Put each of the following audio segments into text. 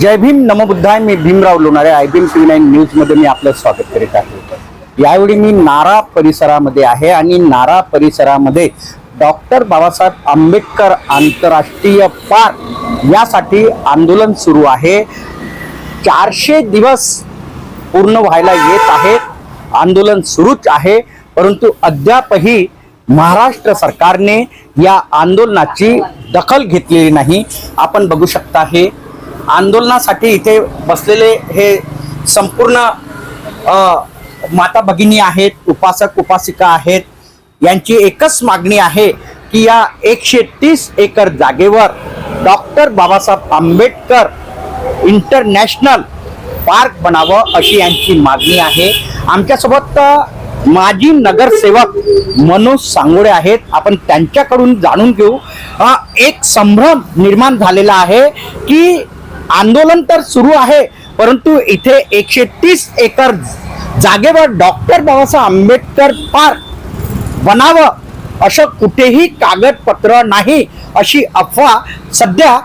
जय भीम नमबुद्धाय मी Bhimrao Lonare. I Bhim T nine न्यूजमध्ये मी आपलं स्वागत करीत आहे. यावेळी मी नारा परिसरामध्ये आहे आणि नारा परिसरामध्ये डॉक्टर बाबासाहेब आंबेडकर आंतरराष्ट्रीय पार्क यासाठी आंदोलन सुरू आहे. चारशे दिवस पूर्ण व्हायला येत आहेत आंदोलन सुरूच आहे. परंतु अद्यापही महाराष्ट्र सरकारने या आंदोलनाची दखल घेतलेली नाही. आपण बघू शकता हे आंदोलनासाठी इथे बसलेले हे संपूर्ण माता भगिनी आहेत उपासक उपासिका आहेत यांची एकच मागणी आहे की या एकशे तीस एकर जागेवर doctor Babasaheb Ambedkar international park बनावं अशी यांची मागणी आहे. आमच्यासोबत माजी नगरसेवक मनोज सांगोडे आहेत. आपण त्यांच्याकडून जाणून घेऊ. एक संभ्रम निर्माण झालेला आहे की आंदोलन तर सुरू आहे परंतु इथे एकशे तीस एकर जागेवर डॉक्टर बाबासाहेब आंबेडकर पार्क बनावं असं कुठेही कागदपत्र नाही अशी अफवा सध्या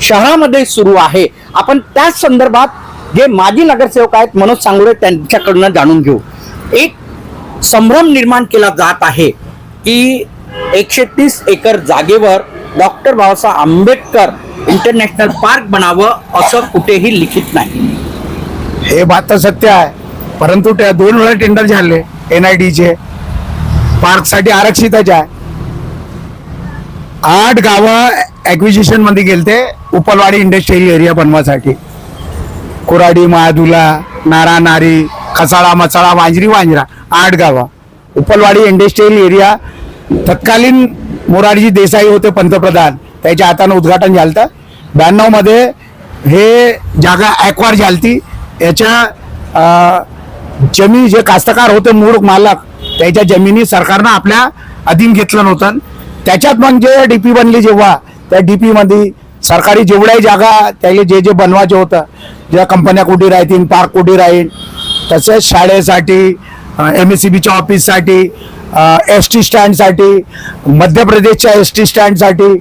शहरामध्ये सुरू आहे. आपण त्याच संदर्भात जे माजी नगरसेवक आहेत मनोज सांगोळे त्यांच्याकडनं जाणून घेऊ. एक संभ्रम निर्माण केला जात आहे की एकशे तीस एकर जागेवर doctor Babasaheb Ambedkar international park बनावं असं कुठेही लिखित नाही. हे बात तर सत्य आहे. परंतु त्या दोन वेळा टेंडर झाले एन आय डीचे पार्कसाठी आरक्षितच आहे. आठ गावं ऍक्विजिशनमध्ये गेलते उपलवाडी इंडस्ट्रियल एरिया बनवासाठी. कुराडी महादुला नारा नारी खसाळा मसाळा वांजरी वांजरा आठ गावं. उपलवाडी इंडस्ट्रियल एरिया तत्कालीन मोरारजी देसाई होते पंतप्रधान. त्याच्या हातानं उद्घाटन झालं ब्याण्णव ब्याण्णवमध्ये हे जागा ॲक्वार झालती. याच्या जमीन जे कास्तकार होते मूळ मालक त्याच्या जमिनी सरकारनं आपल्या अधीन घेतलं नव्हतं. त्याच्यात मग जे डी पी बनली जेव्हा त्या डी पीमध्ये सरकारी जेवढ्याही जागा त्याला जे जे बनवायचे होतं ज्या कंपन्या कुठे राहतील पार्क कुठे राहील तसेच शाळेसाठी एम एस सी बीच्या ऑफिससाठी एस टी स्टँडसाठी मध्य प्रदेशच्या एस टी स्टँडसाठी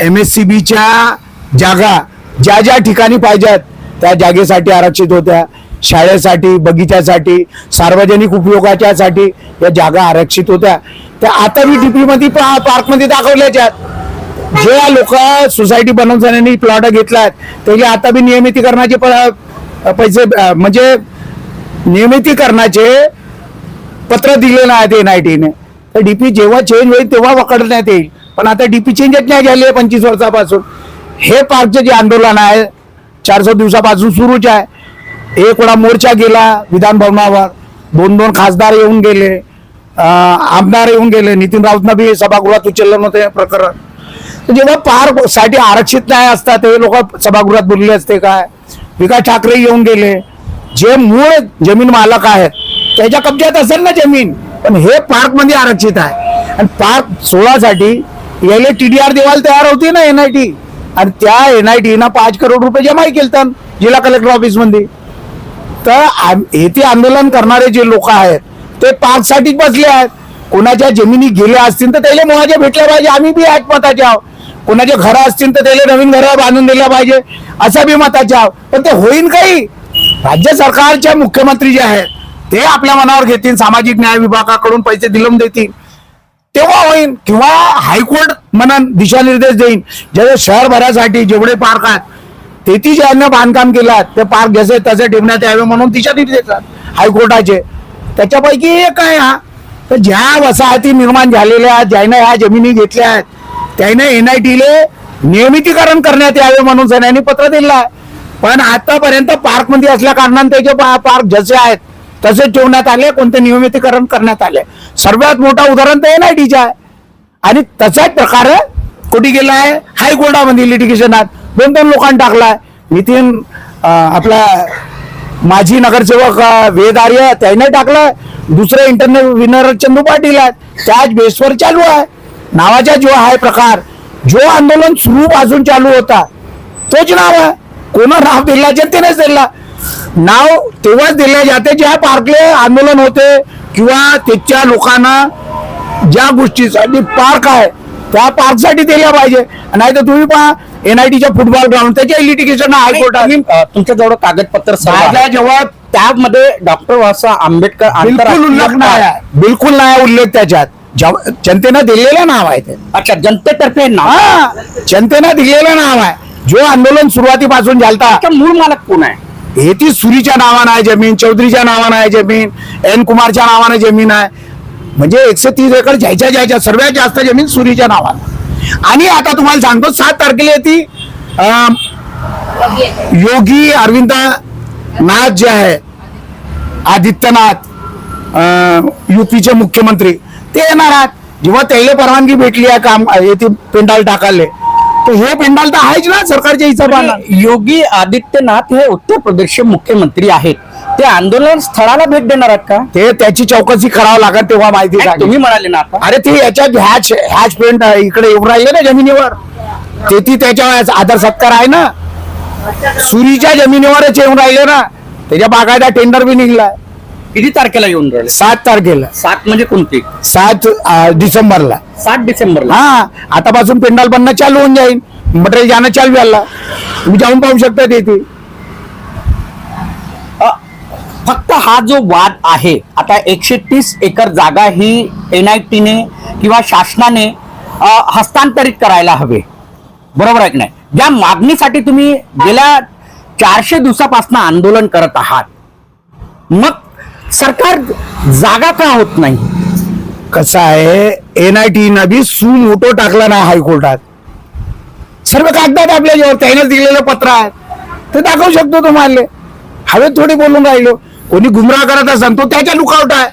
एम एस सी बीच्या जागा ज्या ज्या ठिकाणी पाहिजेत त्या जागेसाठी आरक्षित होत्या. शाळेसाठी बगीच्यासाठी सार्वजनिक उपयोगाच्यासाठी या जागा आरक्षित होत्या. त्या आता बी डीपीमध्ये पार्कमध्ये दाखवल्याच्या जे लोक सोसायटी बनवताना प्लॉट घेतलात त्याचे आता बी नियमितीकरणाचे प- पैसे म्हणजे नियमितीकरणाचे पत्र दिलेलं आहे ते एन आय टीने तर डीपी जेव्हा चेंज होईल तेव्हा वकडण्यात येईल. पण आता डीपी चेंजच नाही झाली आहे पंचवीस वर्षापासून. हे पार्कचं जे आंदोलन आहे चारशे दिवसापासून सुरूच आहे. एक वेळा मोर्चा गेला विधानभवनावर दोन दोन खासदार येऊन गेले. आमदार येऊन गेले. नितीन राऊतनं बी सभागृहात उचललं नव्हतं प्रकरण. जेव्हा पार्कसाठी आरक्षित नाही असतात ते लोक सभागृहात बोलले असते काय? विकास ठाकरे येऊन गेले. जे मूळ जमीन मालक आहेत त्याच्या कब्जात असेल ना जमीन. पण हे पार्कमध्ये आरक्षित आहे. आणि पार्क सोळासाठी याला टीडीआर देवाल तयार होती ना एन आय टी. आणि त्या एन आय पाच करोड रुपये जमाही केलतात जिल्हा कलेक्टर ऑफिसमध्ये तर येथे आंदोलन करणारे जे लोक आहेत ते पार्क साठीच बसले आहेत. कोणाच्या जमिनी गेल्या असतील तर त्याला मोहाच्या भेटल्या पाहिजे. आम्ही बी आहेत मताचे आहोत. कोणाचे घरं असतील तर त्याला नवीन घरं बांधून दिल्या पाहिजे. असा बी मताचे आहोत. पण ते होईन काही. राज्य सरकारच्या मुख्यमंत्री जे आहेत ते आपल्या मनावर घेतील सामाजिक न्याय विभागाकडून पैसे दिलम देतील. तेव्हा होईल किंवा हायकोर्ट म्हणून दिशानिर्देश देईन. जे शहरभरासाठी जेवढे पार्क आहेत तेथी ज्यांना बांधकाम केलं ते पार्क जसे तसे ठेवण्यात यावे म्हणून दिशानिर्देश हायकोर्टाचे. त्याच्यापैकी एक आहे हा. तर ज्या वसाहती निर्माण झालेल्या आहेत ज्यानं ह्या जमिनी घेतल्या आहेत त्याने एन आय टीले नियमितीकरण करण्यात यावे म्हणून सैन्यांनी पत्र दिलं आहे. पण आतापर्यंत पार्कमध्ये असल्या कारणाने त्याचे पार्क जसे आहेत तसेच ठेवण्यात आले कोणते नियमितीकरण करण्यात आले. सर्वात मोठा उदाहरण तर एन आय टीचं आहे. आणि तसाच प्रकार कुठे गेला आहे हायकोर्टामध्ये लिटिगेशनात दोन दोन लोकांनी टाकलाय. नितीन आपला माजी नगरसेवक वेद आर्य त्याने टाकलाय. दुसरे इंटरनेट विनर चंदू पाटील आहेत. त्याच बेसवर चालू आहे. नावाचा जो आहे प्रकार जो आंदोलन सुरू पासून चालू होता तोच नाव आहे. कोण नाव दिला जनतेनेच दिला. नाव तेव्हाच दिले जाते ज्या पार्कले आंदोलन होते किंवा त्याच्या लोकांना ज्या गोष्टीसाठी पार्क आहे त्या पार्कसाठी दिल्या पाहिजे. नाही तर तुम्ही पहा एनआयटीच्या फुटबॉल ग्राउंड त्याचे लिटिगेशन हायकोर्टात. तुम्ही, अ, तुमच्याजवळ कागदपत्र जेव्हा त्यामध्ये डॉक्टर बाबासाहेब आंबेडकर उल्लेख नाही. बिलकुल नाही उल्लेख त्याच्यात. जनतेनं दिलेलं नाव आहे ते. अच्छा जनतेतर्फे नाव जनतेनं दिलेलं नाव आहे. जो आंदोलन सुरुवातीपासून झालता. मूळ मालक कोण आहे? हे ती सुरीच्या नावानं आहे जमीन चौधरीच्या नावानं आहे जमीन एन कुमारच्या नावानं जमीन आहे. म्हणजे एकशे तीस एकर ज्याच्या ज्याच्या सर्वात जास्त जमीन सुरीच्या नावानं. आणि आता तुम्हाला सांगतो सात तारखेला ती अं, योगी अरविंद नाथ जे आहे आदित्यनाथ युपीचे मुख्यमंत्री ते येणार आहेत. जेव्हा त्याला परवानगी भेटली आहे काम येथे पेंडाल टाकाले तर हे पेंडाल तर आहेच ना सरकारच्या हिशोबानं. योगी आदित्यनाथ हे उत्तर प्रदेशचे मुख्यमंत्री आहेत. ते आंदोलन स्थळाला भेट देणार आहेत का? ते त्याची चौकशी करावं लागत तेव्हा माहिती नाही. तुम्ही म्हणाले ना आता. अरे ते याच्यात हॅच हॅच पेंट इकडे येऊन राहिले ना जमिनीवर. ते ती त्याच्या आधार सत्कार आहे ना. सुरीच्या जमिनीवरच येऊन राहिले ना. त्याच्या बागायचा टेंडर बी निघलाय. किती तारखेला येऊन राहिले? सात तारखेला. सात म्हणजे कोणती? सात अं, डिसेंबरला. सात डिसेंबरला. हा आतापासून पेंडाल बनणं चालू होऊन जाईल. मटेरियल जाणं चालू झाला तुम्ही जाऊन पाहू शकता अ, फक्त हा जो वाद आहे आता एकशे तीस एकर जागा ही एन आय टीने किंवा शासनाने अ, हस्तांतरित करायला हवे. बरोबर आहे की नाही? ज्या मागणीसाठी तुम्ही गेल्या चारशे दिवसापासून आंदोलन करत आहात मग सरकार जागा का होत नाही? कसं आहे एन आय टी न बी सू मोठो टाकला ना हायकोर्टात. सर्व कागदात आपल्याजवळ त्यानं दिलेलं पत्र आहे. ते दाखवू शकतो तुम्हाला. हवे थोडी बोलून राहिलो. कोणी गुमराह करत असेल तो त्याच्या लुकावट आहे.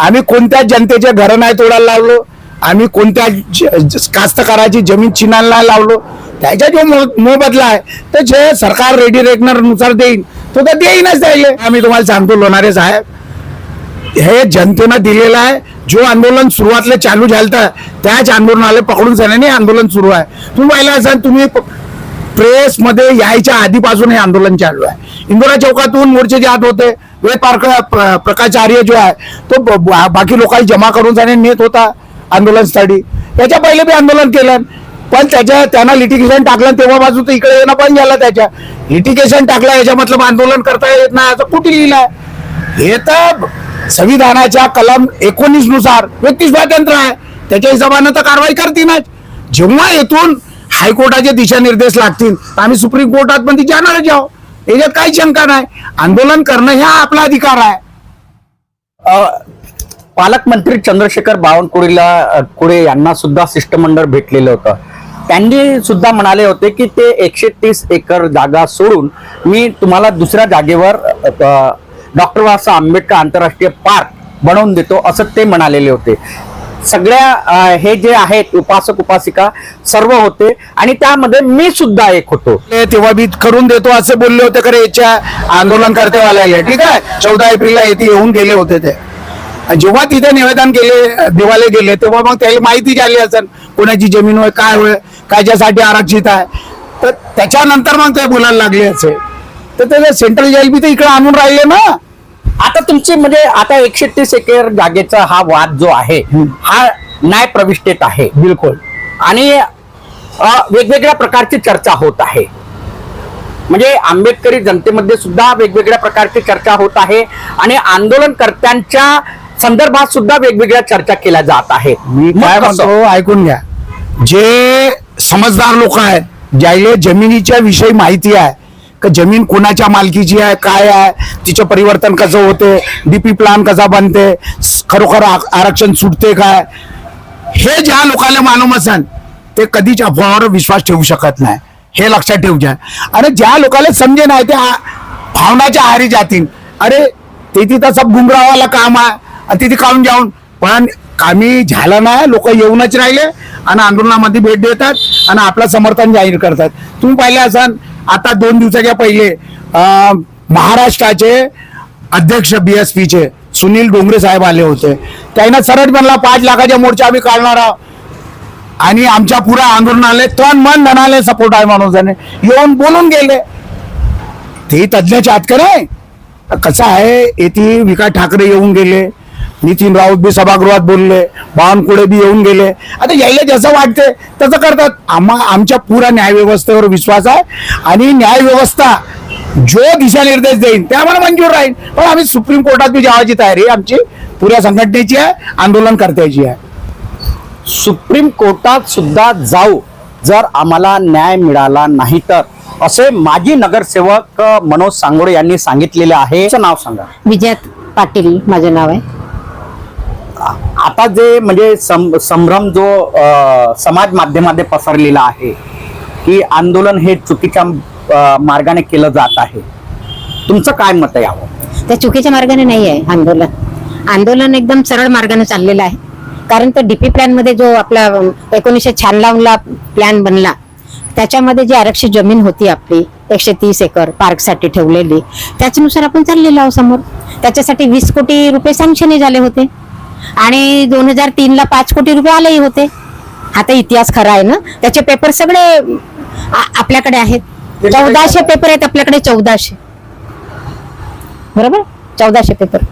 आम्ही कोणत्या जनतेचे घर नाही तोडायला लावलो. आम्ही कोणत्या ज- कास्तकाराची जमीन चिनायला लावलो. त्याच्या जो मो- मोबदला आहे तर जे सरकार रेडी रेकनरनुसार देईन. तो तर देईनच द्यायले आम्ही तुम्हाला सांगतो लोणारे साहेब हे जनतेनं दिलेलं आहे. जो आंदोलन सुरुवातला चालू झालं त्याच आंदोलनाला पकडून जाण्याने आंदोलन सुरू आहे. तुम्ही पाहिलं असाल तुम्ही प्रेसमध्ये यायच्या आधीपासून हे आंदोलन चालू आहे. इंदिरा चौकातून मोर्चे आत होते वेद पार्क प्रकाश आर्य जो आहे तो बाकी लोकांनी जमा करून जाणे नेत होता आंदोलन त्याच्या पहिले बी आंदोलन केलं. पण त्याच्या त्यांना लिटिगेशन टाकलं तेव्हापासून तर इकडे येणं पण झालं त्याच्या. लिटिगेशन टाकलं याच्या मतलब आंदोलन करता येत नाही असं कुठे लिहिलं हे तर संविधानाच्या कलम एकोणीसनुसार व्यक्ती स्वातंत्र्य आहे. त्याच्या हिशोबानं तर कारवाई करतीलच. जेव्हा येथून हायकोर्टाचे दिशानिर्देश लागतील तर आम्ही सुप्रीम कोर्टात पण ती जाणारच जाऊ याच्यात काही शंका नाही. आंदोलन करणं हा आपला अधिकार आहे. पालकमंत्री चंद्रशेखर बावनकुळेला कुळे यांना सुद्धा शिष्टमंडळ भेटलेलं होतं. त्यांनी सुद्धा म्हणाले होते की ते एकशे तीस एकर जागा सोडून मी तुम्हाला दुसऱ्या जागेवर डॉक्टर बाबासाहेब आंबेडकर आंतरराष्ट्रीय पार्क बनवून देतो असं ते म्हणालेले होते. सगळ्या हे जे आहेत उपासक उपासिका सर्व होते आणि त्यामध्ये मी सुद्धा एक होतो. तेव्हा बी करून देतो असे बोलले होते खरे याच्या आंदोलन करतेवाल्याला ठीक आहे चौदा एप्रिलला येथे येऊन गेले होते ते. जेव्हा तिथे निवेदन केले दिवाले गेले तेव्हा मग त्याला माहिती झाली असेल कोणाची जमीन होय काय होय कायच्यासाठी आरक्षित आहे. तर त्याच्यानंतर मग ते बोलायला लागले असे. तर त्याचं सेंट्रल जेल बी ते इकडे आणून राहिले ना आता तुमचे म्हणजे आता एकशे तीस एकर जागेचा हा वाद जो आहे हा न्याय प्रविष्टेत आहे. बिलकुल. आणि वेगवेगळ्या प्रकारची चर्चा होत आहे. म्हणजे आंबेडकरी जनतेमध्ये सुद्धा वेगवेगळ्या प्रकारची चर्चा होत आहे आणि आंदोलनकर्त्यांच्या संदर्भात सुद्धा वेगवेगळ्या चर्चा केल्या जात आहेत मी काय? म्हणतो ऐकून घ्या. जे समजदार लोक आहेत ज्याले जमिनीच्या विषयी माहिती आहे का जमीन कोणाच्या मालकीची आहे काय आहे? तिचं परिवर्तन कसं होते? डीपी प्लान कसा बनते? खरोखर आ- आरक्षण सुटते काय? हे ज्या लोकांना मालूम असेल ते कधीच अफवावर विश्वास ठेवू शकत नाही. हे लक्षात ठेवू आणि ज्या लोकांना समजे नाही ते भावनाच्या आहारी जातील. अरे ते तिथं सब गुमरावाला काम आहे तिथे काढून जाऊन? पण कामी झालं नाही लोक येऊनच राहिले आणि आंदोलनामध्ये भेट देतात आणि आपलं समर्थन जाहीर करतात. तुम्ही पाहिले असाल आता दोन दिवसाच्या पहिले महाराष्ट्राचे अध्यक्ष बी एस पीचे सुनील डोंगरे साहेब आले होते. त्यांना सरळ म्हणला पाच लाखाच्या मोर्चा आम्ही काढणार आहोत. आणि आमच्या पुऱ्या आंदोलनाले तन मन धनाले सपोर्ट आहे माणूसाने येऊन बोलून गेले. ते तज्ज्ञाचे हात करे कसं आहे येथे विकास ठाकरे येऊन गेले. नितीन राऊत बी सभागृहात बोलले बावनकुळे बी येऊन गेले. आता यायला जसं वाटते तसं करतात. आम्हा आमच्या पुऱ्या न्यायव्यवस्थेवर विश्वास आहे. आणि न्यायव्यवस्था जो दिशानिर्देश देईन ते आम्हाला मंजूर राहील. पण आम्ही सुप्रीम कोर्टात बी जावायची तयारी आहे. आमची पुऱ्या संघटनेची आहे आंदोलनकर्त्याची आहे. सुप्रीम कोर्टात सुद्धा जाऊ जर आम्हाला न्याय मिळाला नाही तर. असे माजी नगरसेवक मनोज सांगोडे यांनी सांगितलेले आहे. नाव सांगा. विजयात पाटील माझं नाव आहे. आता जे म्हणजे सं- संभ्रम जो समाज माध्यमामध्ये पसरलेला आहे की आंदोलन हे चुकीच्या मार्गाने केलं जात आहे. तुमचं काय मत आहे त्या चुकीच्या मार्गाने नाही आहे आंदोलन. आंदोलन एकदम सरळ मार्गाने चाललेलं आहे. कारण तो डीपी प्लॅनमध्ये जो आपला एकोणीसशे शहाण्णवला प्लॅन बनला त्याच्यामध्ये जी आरक्षित जमीन होती आपली एकशे तीस एकर पार्कसाठी ठेवलेली त्याच्यानुसार आपण चाललेलो आहोत समोर. त्याच्यासाठी वीस कोटी रुपये सँक्शनही झाले होते. आणि दोन हजार ला पाच कोटी रुपये आलेही होते. आता इतिहास खरा आहे ना? त्याचे पेपर सगळे आपल्याकडे आहेत. चौदाशे पेपर आहेत आपल्याकडे चौदाशे. बरोबर? चौदाशे पेपर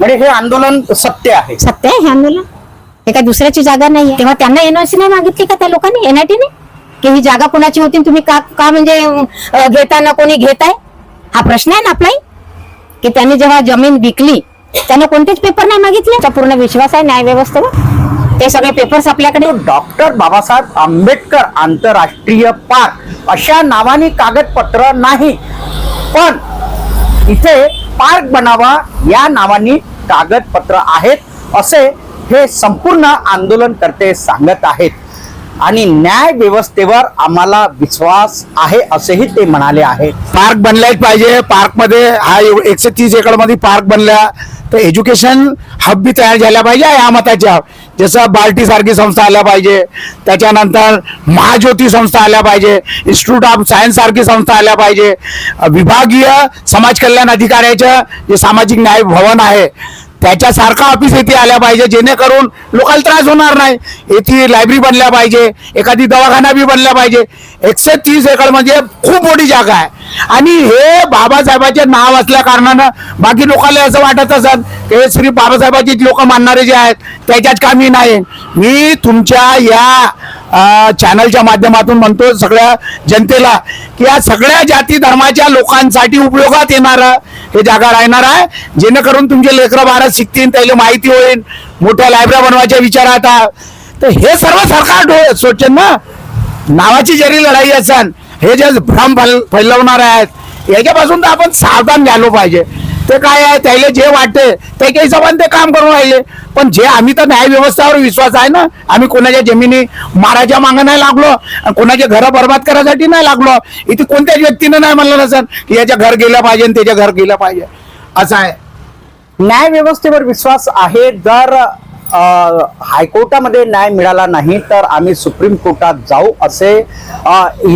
म्हणजे हे आंदोलन सत्य आहे. सत्य आहे हे आंदोलन. हे काय दुसऱ्याची जागा नाही तेव्हा त्यांना एनओसी नाही मागितली का त्या लोकांनी? एनआयटीने की ही जागा कोणाची होती तुम्ही का का म्हणजे घेताना कोणी घेत आहे हा प्रश्न आहे ना आपलाही? की त्यांनी जेव्हा जमीन विकली त्यांना कोणतेच पेपर नाही मागितले? त्याचा पूर्ण विश्वास आहे न्याय व्यवस्थेवर? ते सगळे पेपर्स आपल्याकडे डॉक्टर बाबासाहेब आंबेडकर आंतरराष्ट्रीय पार्क अशा नावाने कागदपत्र नाही. पण इथे पार्क बनावा या नावाने कागदपत्र आहेत असे हे संपूर्ण आंदोलनकर्ते सांगत आहेत. आणि न्याय व्यवस्थेवर आम्हाला विश्वास आहे असेही ते म्हणाले आहे पार्क बनलाच पाहिजे. पार्कमध्ये हा एकशे तीस एकरमध्ये पार्क बनला. तर एज्युकेशन हब बी तयार झाल्या पाहिजे या मताच्या. जसं बार्टी सारखी संस्था आल्या पाहिजे. त्याच्यानंतर महाज्योती संस्था आल्या पाहिजे. इन्स्टिट्यूट ऑफ सायन्स सारखी संस्था आल्या पाहिजे. विभागीय समाज कल्याण अधिकाऱ्याचं जे सामाजिक न्याय भवन आहे त्याच्यासारखा ऑफिस येथे आल्या पाहिजे जेणेकरून लोकांना त्रास होणार नाही. येथे लायब्ररी बनल्या पाहिजे एखादी दवाखाना बी बनल्या पाहिजे. एकशे तीस एकर म्हणजे खूप मोठी जागा आहे. आणि हे बाबासाहेबांचे नाव असल्या कारणानं बाकी लोकांना असं वाटत असत की हे श्री बाबासाहेबांची लोक मानणारे जे आहेत त्याच्यात कामी नाही. मी तुमच्या या चॅनलच्या माध्यमातून म्हणतो सगळ्या जनतेला की या सगळ्या जाती धर्माच्या लोकांसाठी उपयोगात येणारं हे जागा राहणार आहे. जेणेकरून तुमचे लेकरं बारा शिकतील त्याला माहिती होईल. मोठ्या लायब्ररी बनवायच्या विचारात तर हे सर्व सरकार सोचेन ना? नावाची जरी लढाई असेल हे जे भ्रम फैलवणार आहेत याच्यापासून तर आपण सावधान झालो पाहिजे. ते काय आहे? त्याला जे वाटते त्याच्या हिशोबाने ते काम करून राहिले. पण जे आम्ही तर न्याय व्यवस्थेवर विश्वास आहे ना आम्ही कोणाच्या जमिनी मारायच्या मागं नाही लागलो कोणाचे घरं बर्बाद करायसाठी नाही लागलो. इथे कोणत्याच व्यक्तीनं नाही म्हणलं नसन की याच्या घर गेलं पाहिजे आणि त्याच्या घर गेलं पाहिजे. असं आहे. न्याय व्यवस्थेवर विश्वास आहे जर हायकोर्टामध्ये न्याय मिळाला नाही तर आम्ही सुप्रीम कोर्टात जाऊ असे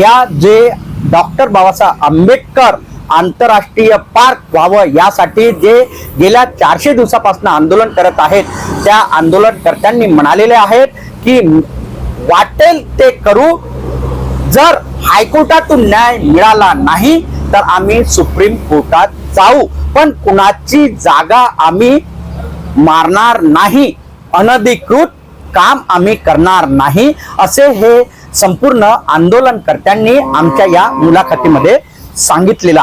या जे डॉक्टर बाबासाहेब आंबेडकर आंतरराष्ट्रीय पार्क व्हावं यासाठी जे गेल्या चारशे दिवसापासून आंदोलन करत आहेत त्या आंदोलनकर्त्यांनी म्हणालेले आहेत की वाटेल ते करू जर हायकोर्टातून न्याय मिळाला नाही तर आम्ही सुप्रीम कोर्टात जाऊ. पण कुणाची जागा आम्ही मारणार नाही अनधिकृत काम आम्ही करणार नाही असे हे संपूर्ण आंदोलनकर्त्यांनी आमच्या या मुलाखतीमध्ये सांगितलेलं